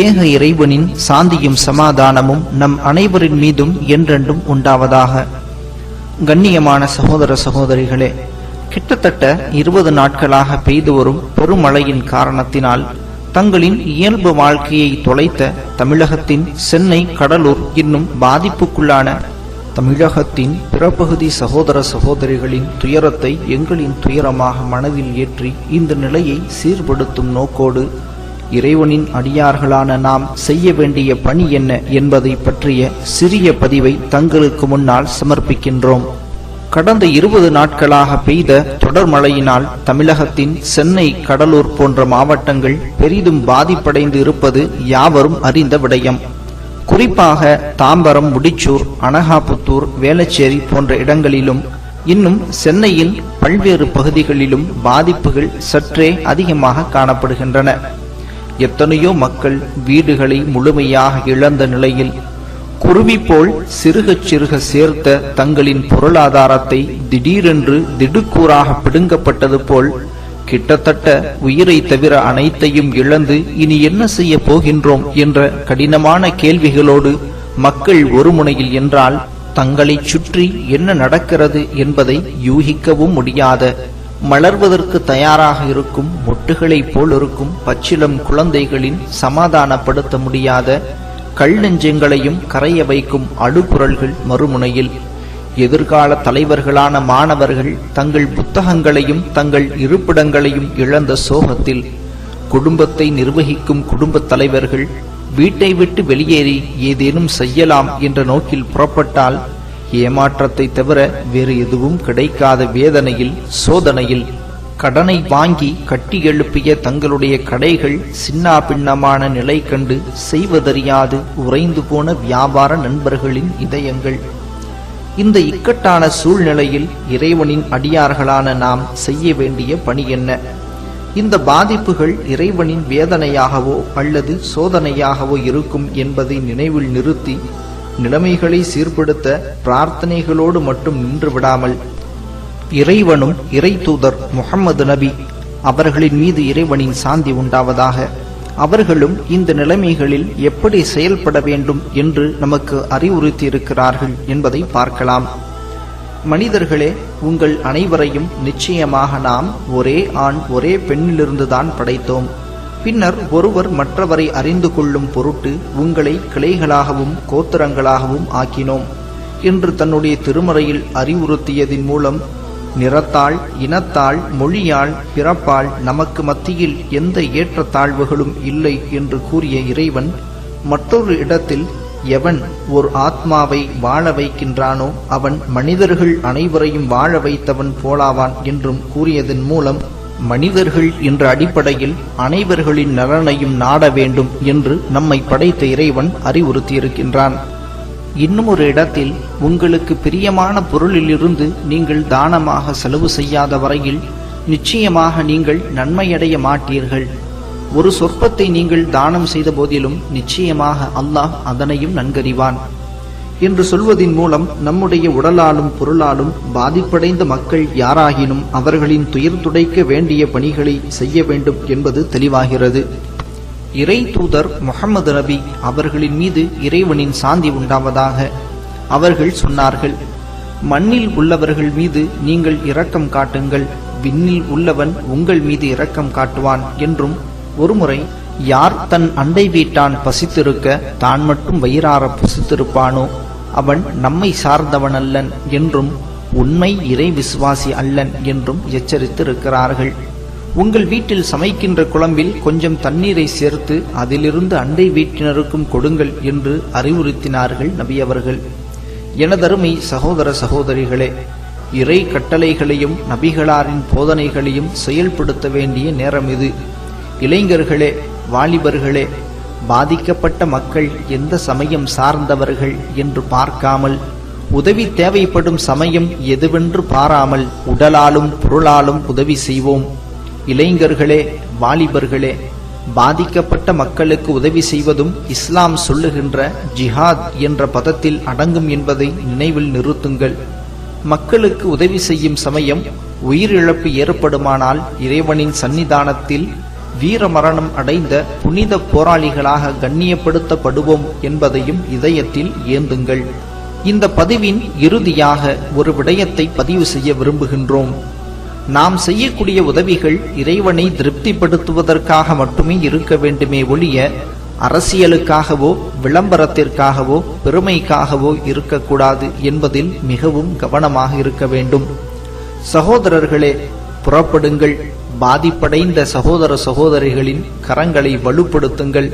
ஏக இறைவனின் சாந்தியும் சமாதானமும் நம் அனைவரின் மீதும் என்றென்றும் உண்டாவதாக. கண்ணியமான சகோதர சகோதரிகளே கிட்டத்தட்ட இருபது நாட்களாக பெய்து வரும் பெருமழையின் காரணத்தினால் தங்களின் இயல்பு வாழ்க்கையை தொலைத்த தமிழகத்தின் சென்னை கடலூர் இன்னும் பாதிப்புக்குள்ளான தமிழகத்தின் பிறப்பகுதி சகோதர சகோதரிகளின் துயரத்தை எங்களின் துயரமாக மனதில் ஏற்றி இந்த நிலையை சீர்படுத்தும் நோக்கோடு இறைவனின் அடியார்களான நாம் செய்ய வேண்டிய பணி என்ன என்பதை பற்றிய சிறிய பதிவை தங்களுக்கு முன்னால் சமர்ப்பிக்கின்றோம். கடந்த இருபது நாட்களாக பெய்த தொடர் மழையினால் தமிழகத்தின் சென்னை கடலூர் போன்ற மாவட்டங்கள் பெரிதும் பாதிப்படைந்து இருப்பது யாவரும் அறிந்த விடயம். குறிப்பாக தாம்பரம் முடிச்சூர் அனகாபுத்தூர் வேளச்சேரி போன்ற இடங்களிலும் இன்னும் சென்னையின் பல்வேறு பகுதிகளிலும் பாதிப்புகள் சற்றே அதிகமாக காணப்படுகின்றன. எத்தனையோ மக்கள் வீடுகளை முழுமையாக இழந்த நிலையில் குருவி போல் சிறுகச் சிறுக சேர்த்த தங்களின் பொருளாதாரத்தை திடீரென்று திடுக்கூறாக பிடுங்கப்பட்டது போல் கிட்டத்தட்ட உயிரை தவிர அனைத்தையும் இழந்து இனி என்ன செய்ய போகின்றோம் என்ற கடினமான கேள்விகளோடு மக்கள் ஒரு முனையில் என்றால் தங்களைச் சுற்றி என்ன நடக்கிறது என்பதை யூகிக்கவும் முடியாத மலர்வதற்கு தயாராக இருக்கும் மொட்டுகளைப் போல் இருக்கும் பச்சிலம் குழந்தைகளின் சமாதானப்படுத்த முடியாத கல் நெஞ்சங்களையும் கரைய வைக்கும் அழுகுரல்கள் மறுமுனையில். எதிர்கால தலைவர்களான மாணவர்கள் தங்கள் புத்தகங்களையும் தங்கள் இருப்பிடங்களையும் இழந்த சோகத்தில் குடும்பத்தை நிர்வகிக்கும் குடும்பத் தலைவர்கள் வீட்டை விட்டு வெளியேறி ஏதேனும் செய்யலாம் என்ற நோக்கில் புறப்பட்டால் ஏமாற்றத்தை தவிர வேறு எதுவும் கிடைக்காத வேதனையில் சோதனையில் கடனை வாங்கி கட்டி எழுப்பிய தங்களுடைய கடைகள் சின்னா பின்னமான நிலை கண்டு செய்வதறியாது உறைந்து போன வியாபார நண்பர்களின் இதயங்கள். இந்த இக்கட்டான சூழ்நிலையில் இறைவனின் அடியார்களான நாம் செய்ய வேண்டிய பணி என்ன? இந்த பாதிப்புகள் இறைவனின் வேதனையாகவோ அல்லது சோதனையாகவோ இருக்கும் என்பதை நினைவில் நிறுத்தி நிலைமைகளை சீர்படுத்த பிரார்த்தனைகளோடு மட்டும் நின்று விடாமல் இறைவனும் இறை தூதர் முகம்மது நபி அவர்களின் மீது இறைவனின் சாந்தி உண்டாவதாக அவர்களும் இந்த நிலைமைகளில் எப்படி செயல்பட வேண்டும் என்று நமக்கு அறிவுறுத்தியிருக்கிறார்கள் என்பதை பார்க்கலாம். மனிதர்களே உங்கள் அனைவரையும் நிச்சயமாக நாம் ஒரே ஆண் ஒரே பெண்ணிலிருந்துதான் படைத்தோம். பின்னர் ஒருவர் மற்றவரை அறிந்து கொள்ளும் பொருட்டு உங்களை கிளைகளாகவும் கோத்திரங்களாகவும் ஆக்கினோம் என்று தன்னுடைய திருமறையில் அறிவுறுத்தியதின் மூலம் நிறத்தால் இனத்தால் மொழியால் பிறப்பால் நமக்கு மத்தியில் எந்த ஏற்றத்தாழ்வுகளும் இல்லை என்று கூறிய இறைவன் மற்றொரு இடத்தில் எவன் ஒரு ஆத்மாவை வாழ வைக்கின்றானோ அவன் மனிதர்கள் அனைவரையும் வாழ வைத்தவன் போலாவான் என்றும் கூறியதன் மூலம் மனிதர்கள் என்ற அடிப்படையில் அனைவர்களின் நலனையும் நாட வேண்டும் என்று நம்மை படைத்த இறைவன் அறிவுறுத்தியிருக்கின்றான். இன்னும் ஒரு இடத்தில் உங்களுக்கு பிரியமான பொருளிலிருந்து நீங்கள் தானமாக செலவு செய்யாத வரையில் நிச்சயமாக நீங்கள் நன்மையடைய மாட்டீர்கள். ஒரு சொற்பத்தை நீங்கள் தானம் செய்த போதிலும் நிச்சயமாக அல்லாஹ் அதனையும் நன்கறிவான். என்று சொல்வதின் மூலம் நம்முடைய உடலாலும் பொருளாலும் பாதிப்படைந்த மக்கள் யாராகினும் அவர்களின் துயர் துடைக்க வேண்டிய பணிகளை செய்ய வேண்டும் என்பது தெளிவாகிறது. இறை தூதர் முகமது நபி அவர்களின் மீது இறைவனின் சாந்தி உண்டாவதாக அவர்கள் சொன்னார்கள். மண்ணில் உள்ளவர்கள் மீது நீங்கள் இரக்கம் காட்டுங்கள். விண்ணில் உள்ளவன் உங்கள் மீது இரக்கம் காட்டுவான் என்றும் ஒருமுறை யார் தன் அண்டை வீட்டான் பசித்திருக்க தான் மட்டும் வயிறார பசித்திருப்பானோ? அவன் நம்மை சார்ந்தவனல்லன் என்றும் உண்மை இறை விசுவாசி அல்லன் என்றும் எச்சரித்திருக்கிறார்கள். உங்கள் வீட்டில் சமைக்கின்ற குழம்பில் கொஞ்சம் தண்ணீரை சேர்த்து அதிலிருந்து அண்டை வீட்டினருக்கும் கொடுங்கள் என்று அறிவுறுத்தினார்கள் நபியவர்கள் எனதருமை சகோதர சகோதரிகளே இறை கட்டளைகளையும் நபிகளாரின் போதனைகளையும் செயல்படுத்த வேண்டிய நேரம் இது. இளைஞர்களே வாலிபர்களே பாதிக்கப்பட்ட மக்கள் எந்த சமயம் சார்ந்தவர்கள் என்று பார்க்காமல் உதவி தேவைப்படும் சமயம் எதுவென்று பாராமல் உடலாலும் பொருளாலும் உதவி செய்வோம். இளைஞர்களே வாலிபர்களே பாதிக்கப்பட்ட மக்களுக்கு உதவி செய்வதும் இஸ்லாம் சொல்லுகின்ற ஜிஹாத் என்ற பதத்தில் அடங்கும் என்பதை நினைவில் நிறுத்துங்கள். மக்களுக்கு உதவி செய்யும் சமயம் உயிரிழப்பு ஏற்படுமானால் இறைவனின் சன்னிதானத்தில் வீரமரணம் அடைந்த புனித போராளிகளாக கண்ணியப்படுத்தப்படுவோம் என்பதையும் இதயத்தில் ஏந்துங்கள். இந்த பதிவின் இறுதியாக ஒரு விடயத்தை பதிவு செய்ய விரும்புகின்றோம். நாம் செய்யக்கூடிய உதவிகள் இறைவனை திருப்திப்படுத்துவதற்காக மட்டுமே இருக்க வேண்டுமே ஒழிய அரசியலுக்காகவோ விளம்பரத்திற்காகவோ பெருமைக்காகவோ இருக்கக்கூடாது என்பதில் மிகவும் கவனமாக இருக்க வேண்டும். சகோதரர்களே புறப்படுங்கள். பாதிப்படைந்த சகோதர சகோதரிகளின் கரங்களை வலுப்படுத்துங்கள்.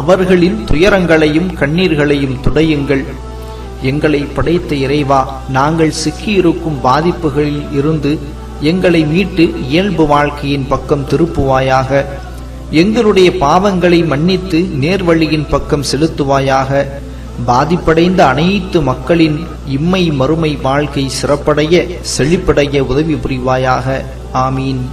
அவர்களின் துயரங்களையும் கண்ணீர்களையும் துடையுங்கள். எங்களை படைத்த இறைவா நாங்கள் சிக்கியிருக்கும் பாதிப்புகளில் இருந்து எங்களை மீட்டு இயல்பு வாழ்க்கையின் பக்கம் திருப்புவாயாக. எங்களுடைய பாவங்களை மன்னித்து நேர்வழியின் பக்கம் செலுத்துவாயாக. பாதிப்படைந்த அனைத்து மக்களின் இம்மை மறுமை வாழ்க்கை சிறப்படைய செழிப்படைய உதவி புரிவாயாக. ஆமீன்.